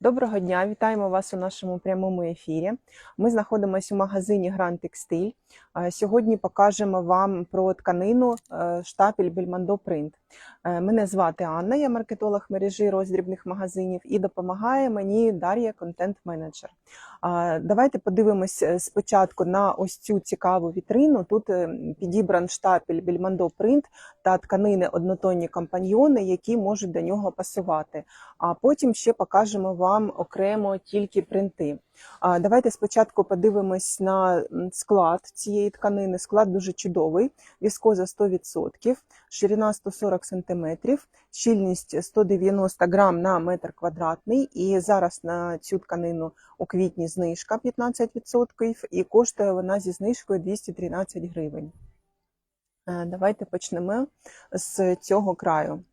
Доброго дня, вітаємо вас у нашому прямому ефірі. Ми знаходимося у магазині Гран Текстиль. Сьогодні покажемо вам про тканину е, штапель Бельмондо Принт. Е, Мене звати Анна, я маркетолог мережі роздрібних магазинів і допомагає мені Дар'я, контент-менеджер. Давайте подивимось е, спочатку на ось цю цікаву вітрину. Тут е, підібран штапель Бельмондо Принт та тканини однотонні компаньйони, які можуть до нього пасувати. А потім ще покажемо вам окремо тільки принти. Давайте спочатку подивимось на склад цієї тканини. Склад дуже чудовий, віскоза 100%, ширина 140 см, щільність 190 грам на метр квадратний. І зараз на цю тканину у квітні знижка 15% і коштує вона зі знижкою 213 гривень. Е, Давайте почнемо з цього краю.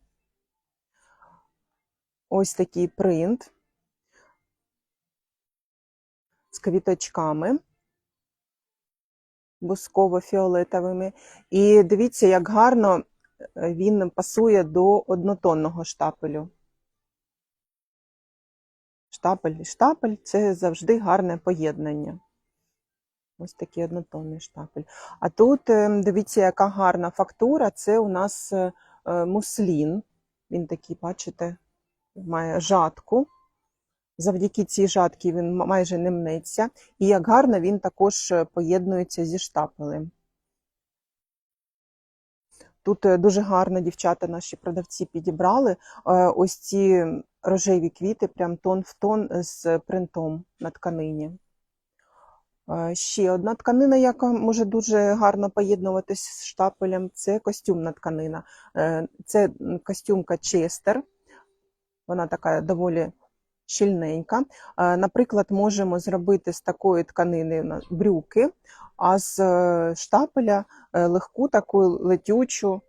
Ось такий принт з квіточками бусково-фіолетовими. І дивіться, як гарно е, він пасує до однотонного штапелю. Штапель і штапель це завжди гарне поєднання. Ось такий однотонний штапель. А тут е, дивіться, яка гарна фактура. Це у нас е, е, муслін. Він такий, бачите, має жатку. Завдяки цій жатці він майже не мнеться. І як гарно він також е, поєднується зі штапелем. Тут е, дуже гарно дівчата наші продавці підібрали е, ось ці рожеві квіти, прям тон в тон з принтом на тканині. Ще одна тканина, яка може дуже гарно поєднуватись з штапелем, це костюмна тканина. Це костюмка Честер. Вона така доволі щільненька. Е, Наприклад, можемо зробити з такої тканини брюки, а з е, штапеля е, легку таку летючу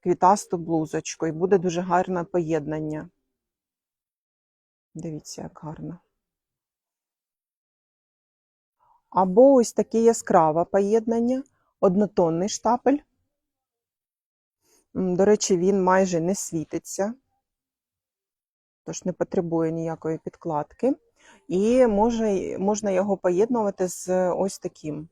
квітасту блузочку. І буде дуже гарне поєднання. Дивіться, як гарно. Або ось таке яскраве поєднання, однотонний штапель. До речі, він майже не світиться, тож не потребує ніякої підкладки. І може, можна його поєднувати з ось таким.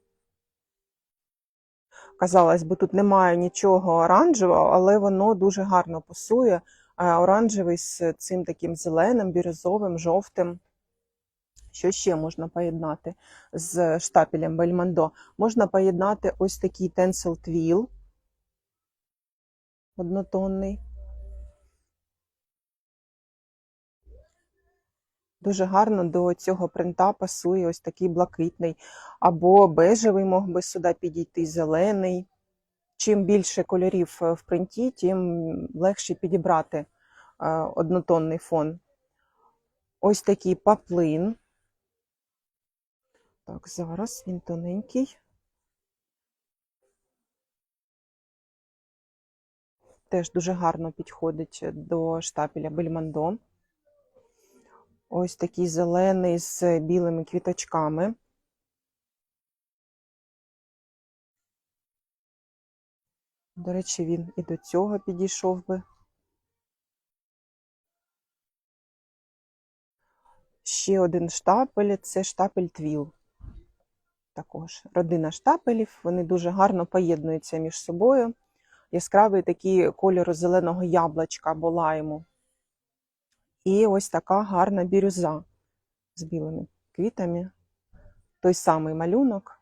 Казалось би, тут немає нічого оранжевого, але воно дуже гарно пасує. Е, Оранжевий з цим таким зеленим, бірюзовим, жовтим. Що ще можна поєднати з штапелем Бельмондо? Можна поєднати ось такий Tencel Twill однотонний. Дуже гарно до цього принта пасує ось такий блакитний, або бежевий мог би сюди підійти, зелений. Чим більше кольорів е, в принті, тим легше підібрати е, однотонний фон. Ось такий паплин. Так, зараз він тоненький. Теж дуже гарно підходить до штапеля Бельмондо. Ось такий зелений з білими квіточками. До речі, він і до цього підійшов би. Ще один штапель це штапель твіл. Також родина штапелів, вони дуже гарно поєднуються між собою. Яскравий такий кольору зеленого яблучка або лайму. І ось така гарна бірюза з білими квітами. Той самий малюнок,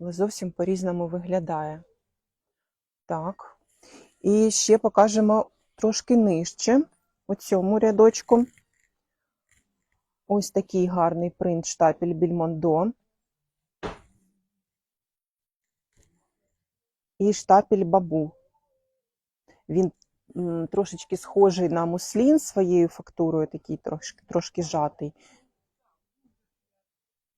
але зовсім по-різному виглядає. Так. І ще покажемо трошки нижче у цьому рядочку. Ось такий гарний принт штапель Більмондо. І штапель бабу. Він трошечки схожий на муслін своєю фактурою, такий трошки, трошки жатий.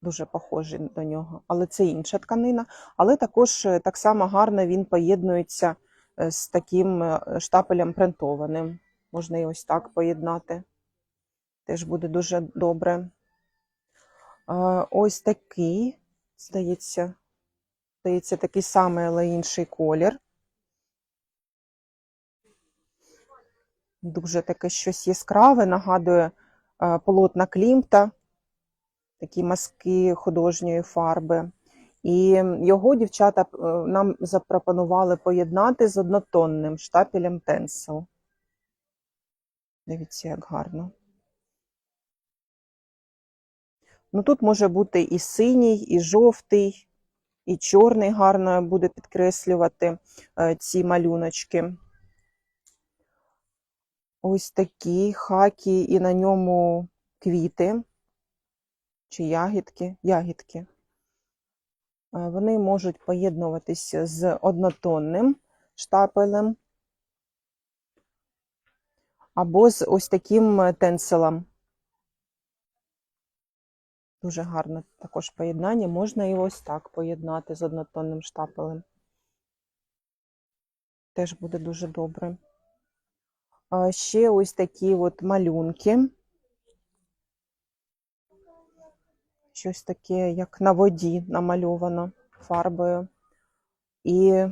Дуже похожий до нього. Але це інша тканина. Але також е, так само гарно він поєднується е, з таким е, штапелем принтованим. Можна і ось так поєднати. Теж буде дуже добре. Ось такий, здається, здається, такий самий, але інший колір. Дуже таке щось яскраве, нагадує е, полотна Клімта, такі мазки художньої фарби. І його дівчата е, нам запропонували поєднати з однотонним штапелем Тенсел. Дивіться, як гарно. Ну, тут може бути і синій, і жовтий, і чорний гарно буде підкреслювати е, ці малюночки. Ось такі хакі, і на ньому квіти чи ягідки, ягідки. Е, Вони можуть поєднуватися з однотонним штапелем або з ось таким е, тенселем. Дуже гарне також поєднання. Можна і ось так поєднати з однотонним штапелем. Теж буде дуже добре. Ще ось такі от малюнки. Щось таке, як на воді намальовано фарбою. І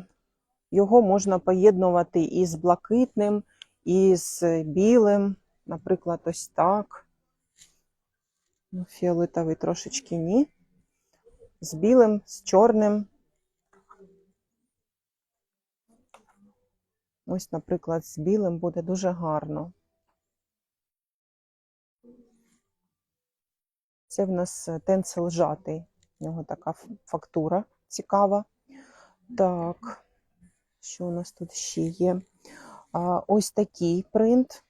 його можна поєднувати і з блакитним, і з білим, наприклад, ось так. Ну, Фіолетовий трошечки ні. З білим, з чорним. Ось, наприклад, з білим буде дуже гарно. Це в нас е, тенцел жатий. У нього така фактура цікава. Так, що у нас тут ще є? А, ось такий принт.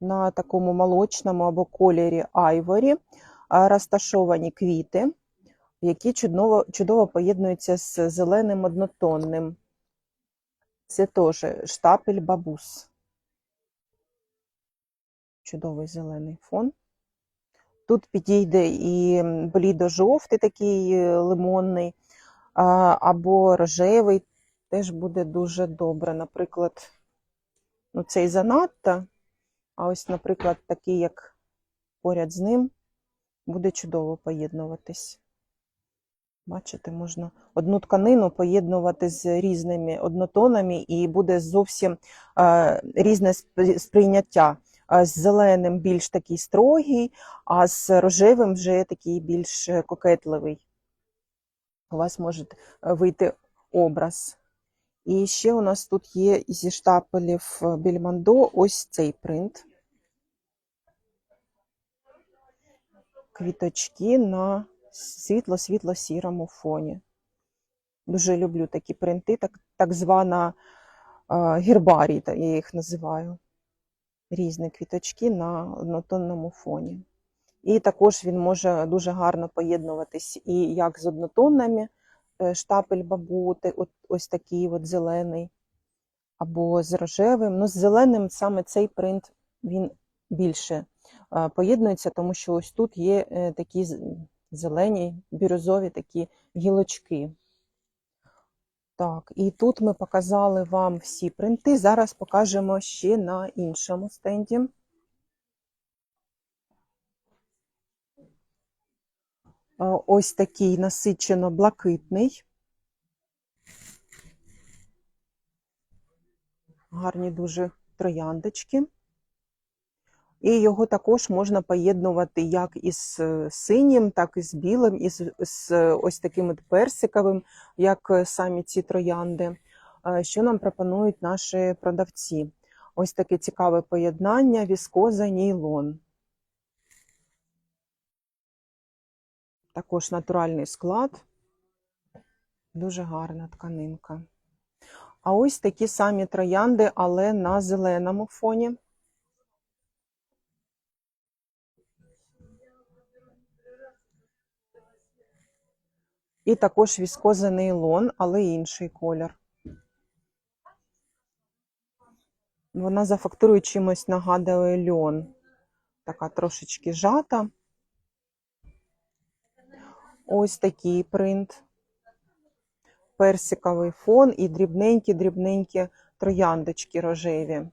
На такому молочному або кольорі айворі розташовані квіти, які чудово, чудово поєднуються з зеленим однотонним. Це теж штапель бабус. Чудовий зелений фон. Тут підійде і блідо-жовтий, такий е, лимонний, або рожевий, теж буде дуже добре. Наприклад, ну цей занадто, а ось, наприклад, такий, як поряд з ним, буде чудово поєднуватись. Бачите, можна одну тканину поєднувати з різними однотонами, і буде зовсім е, різне сприйняття. Е, З зеленим більш такий строгий, а з рожевим вже такий більш е, кокетливий. У вас може вийти образ. І ще у нас тут є зі штапелів Бельмондо ось цей принт. Квіточки на світло-світло-сірому фоні. Дуже люблю такі принти, так, так звана е, гербарій, я їх називаю. Різні квіточки на однотонному фоні. І також він може дуже гарно поєднуватись і як з однотонними, е, штапель бабути, от, ось такий от зелений, або з рожевим. Ну, з зеленим саме цей принт він більше е, поєднується, тому що ось тут є такі зелені, бірюзові такі гілочки. Так, і тут ми показали вам всі принти. Зараз покажемо ще на іншому стенді. Ось такий насичено блакитний. Гарні дуже трояндочки. І його також можна поєднувати як із е, синім, так і з білим, і з, е, ось таким от персиковим, як е, самі ці троянди. Що нам пропонують наші продавці? Ось таке цікаве поєднання віскоза нейлон. Також натуральний склад. Дуже гарна тканинка. А ось такі самі троянди, але на зеленому фоні. І також віскоза нейлон, але інший колір. Вона за фактурою чимось нагадує льон. Така трошечки жата. Ось такий принт. Персиковий фон і дрібненькі-дрібненькі трояндочки рожеві.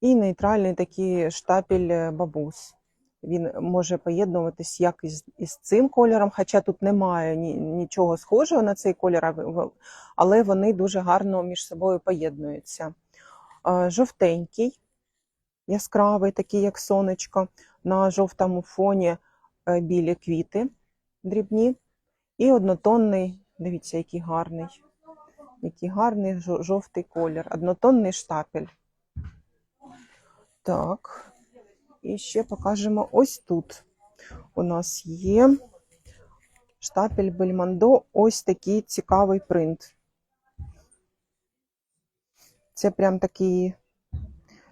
І нейтральний такий штапель бабус. Він може поєднуватись як із, із цим кольором, хоча тут немає ні, нічого схожого на цей в- але вони дуже гарно між собою поєднуються. Жовтенький, яскравий, такий як сонечко, на жовтому фоні е, білі квіти дрібні. І однотонний, дивіться, який гарний, який гарний жовтий колір, однотонний штапель. Так, і ще покажемо ось тут. У нас є штапель Бельмондо, ось такий цікавий принт. Це прям такий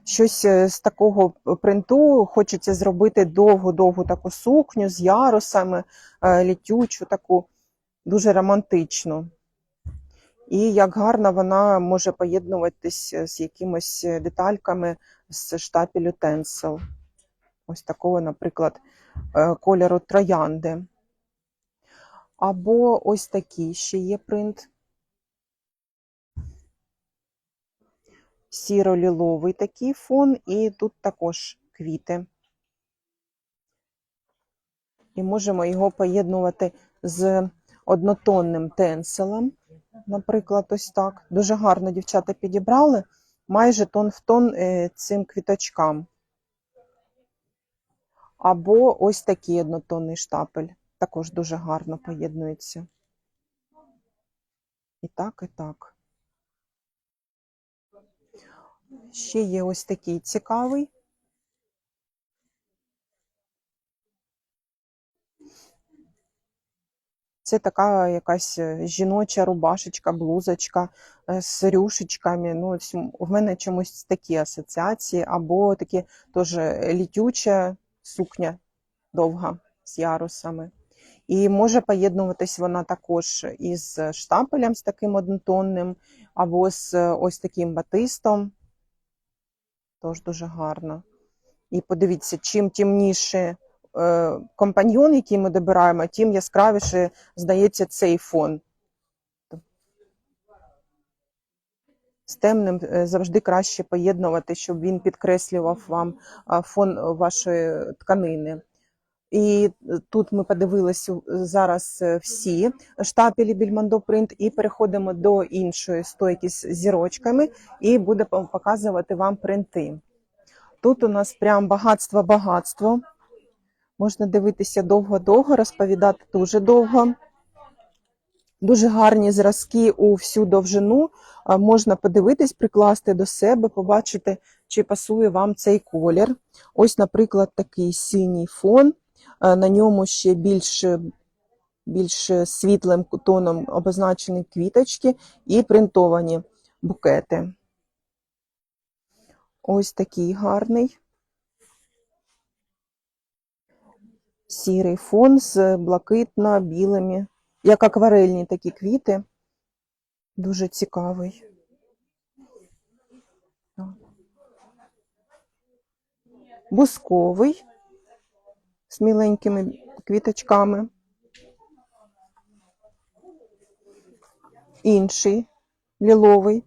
щось е, з такого принту хочеться зробити довгу-довгу таку сукню з ярусами, е, літючу, таку дуже романтичну. І як гарно вона може поєднуватись з якимись детальками з штапелю Tencel. Ось такого, наприклад, е, кольору троянди. Або ось такий ще є принт. Сіро-ліловий такий фон, і тут також квіти. І можемо його поєднувати з однотонним тенселем. Наприклад, ось так. Дуже гарно дівчата підібрали, майже тон в тон е, цим квіточкам. Або ось такий однотонний штапель. Також дуже гарно поєднується. І так, і так. Ще є ось такий цікавий. Це така якась е, жіноча рубашечка, блузочка е, з рюшечками. Ну, в мене чомусь такі асоціації, або такі теж літюча сукня довга з ярусами. І може поєднуватись вона також із штапелем, з таким однотонним, або з е, ось таким батистом. Тож дуже гарно. І подивіться, чим темніше е, компаньйон, який ми добираємо, тим яскравіше здається цей фон. З темним е, завжди краще поєднувати, щоб він підкреслював вам фон вашої тканини. І е, тут ми подивилися зараз е, всі штапелі Більмондо Принт і переходимо до іншої стойки з зірочками і буде показувати вам принти. Тут у нас прям багатство-багатство. Можна дивитися довго-довго, розповідати дуже довго. Дуже гарні зразки у всю довжину. Можна подивитись, прикласти до себе, побачити, чи пасує вам цей колір. Ось, наприклад, такий синій фон. На ньому ще більш, більш світлим тоном обозначені квіточки і принтовані букети. Ось такий гарний. Сірий фон з блакитно-білими, як акварельні такі квіти. Дуже цікавий. Бусковий з міленькими квіточками. Інший ліловий.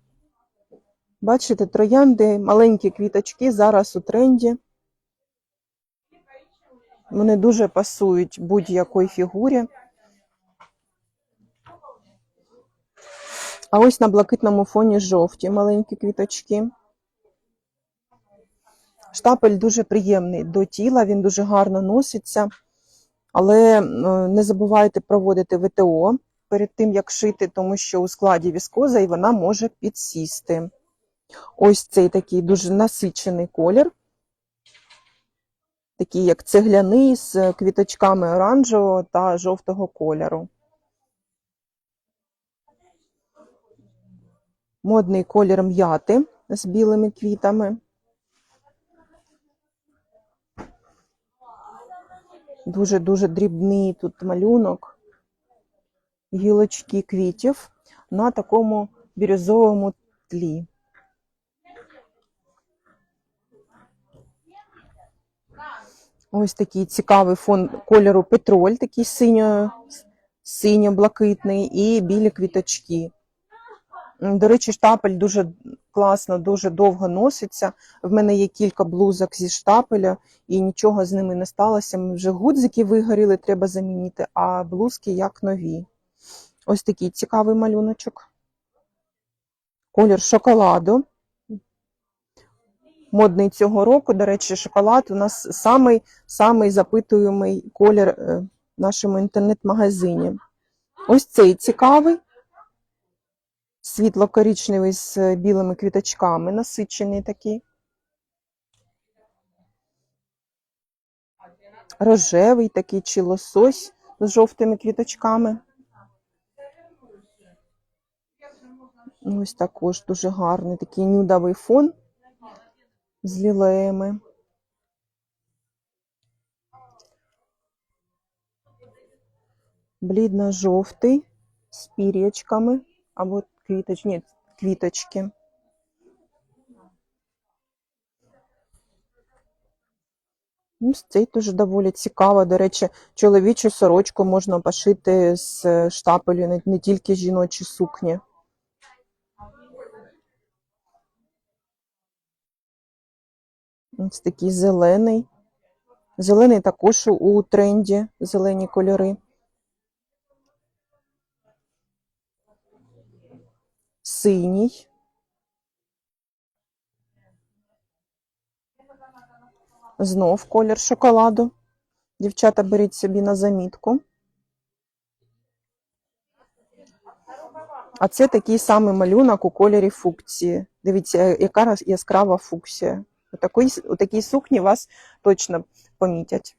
Бачите, троянди, маленькі квіточки зараз у тренді. Вони дуже пасують будь-якій фігурі. А ось на блакитному фоні жовті маленькі квіточки. Штапель дуже приємний до тіла, він дуже гарно носиться. Але е, не забувайте проводити ВТО перед тим, як шити, тому що у складі віскоза і вона може підсісти. Ось цей такий дуже насичений колір. Такий як цегляний з квіточками оранжевого та жовтого кольору. Модний колір м'яти з білими квітами. Дуже-дуже дрібний тут малюнок, гілочки квітів на такому бірюзовому тлі. Ось такий цікавий фон кольору петроль, такий синьо, синьо-блакитний, і білі квіточки. До речі, штапель дуже класно, дуже довго носиться. В мене є кілька блузок зі штапеля, і нічого з ними не сталося. Вже гудзики вигоріли, треба замінити, а блузки як нові. Ось такий цікавий малюночок. Колір шоколаду. Модний цього року, до речі, шоколад у нас самий, самий запитуємий колір е, в нашому інтернет-магазині. Ось цей цікавий, світло-коричневий з білими квіточками, насичений такий. Рожевий такий чи лосось з жовтими квіточками. Ось також дуже гарний такий нюдовий фон з лілеями. Блідно-жовтий з пір'ячками або квіточ... Ні, квіточки. Ось Цей теж доволі цікаво. До речі, чоловічу сорочку можна пошити з штапелю, не, не тільки жіночі сукні. Ось такий зелений. Зелений також у тренді, зелені кольори. Синій. Знов колір шоколаду. Дівчата, беріть собі на замітку. А це такий самий малюнок у кольорі фукції. Дивіться, яка яскрава фуксія. У такій, у такій сукні вас точно помітять.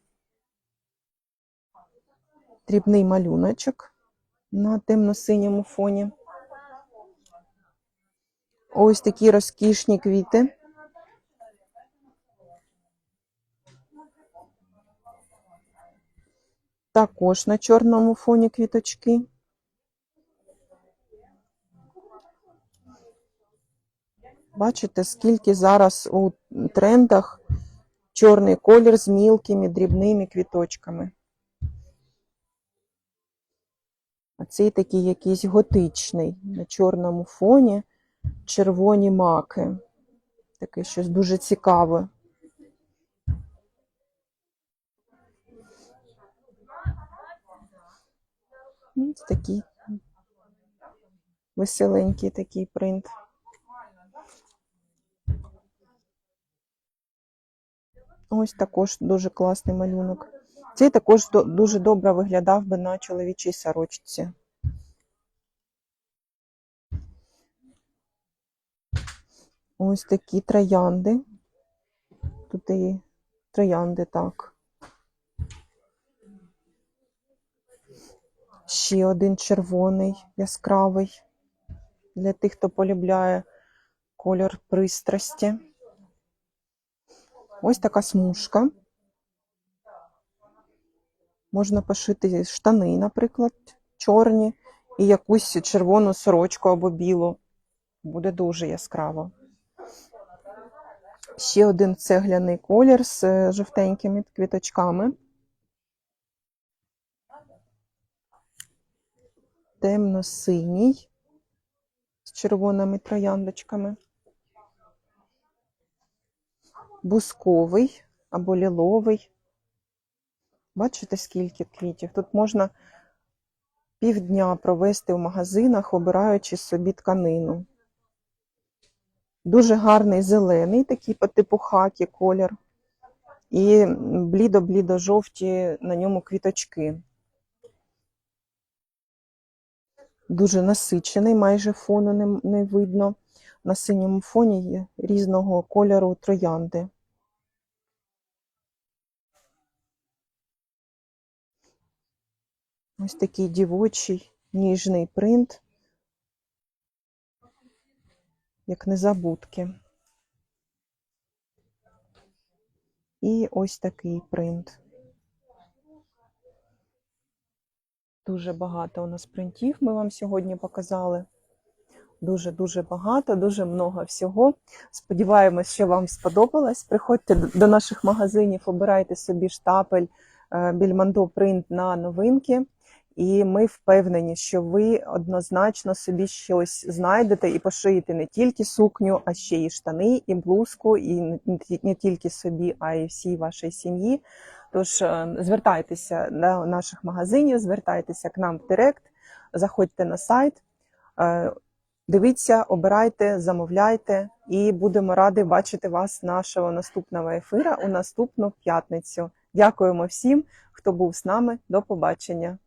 Дрібний малюночок на темно-синьому фоні. Ось такі розкішні квіти. Також на чорному фоні квіточки. Бачите, скільки зараз у трендах чорний колір з мілкими дрібними квіточками. А цей такий якийсь готичний на чорному фоні червоні маки. Таке щось дуже цікаве. Ось такий веселенький такий принт. Ось також дуже класний малюнок. Цей також дуже добре виглядав би на чоловічій сорочці. Ось такі троянди. Тут і троянди, так. Ще один червоний, яскравий. Для тих, хто полюбляє колір пристрасті. Ось така смужка. Можна пошити штани, наприклад, чорні, і якусь червону сорочку або білу. Буде дуже яскраво. Ще один цегляний колір з е, жовтенькими квіточками. Темно-синій з червоними трояндочками. Бусковий або ліловий. Бачите, скільки квітів? Тут можна півдня провести в магазинах, обираючи собі тканину. Дуже гарний зелений, такий по типу хакі колір. І блідо-блідо жовті на ньому квіточки. Дуже насичений, майже фону не, не видно. На синьому фоні є різного кольору троянди. Ось такий дівочий, ніжний принт, як незабудки. І ось такий принт. Дуже багато у нас принтів ми вам сьогодні показали. Дуже-дуже багато, дуже много всього. Сподіваємось, що вам сподобалось. Приходьте до наших магазинів, обирайте собі штапель е, Більмандо принт на новинки. І ми впевнені, що ви однозначно собі щось знайдете і пошиєте не тільки сукню, а ще й штани, і блузку, і не- не ті- не тільки собі, а й всій вашій сім'ї. Тож е, звертайтеся до наших магазинів, звертайтеся к нам в Директ, заходьте на сайт, е, дивіться, обирайте, замовляйте, і будемо раді бачити вас нашого наступного ефира у наступну п'ятницю. Дякуємо всім, хто був з нами. До побачення.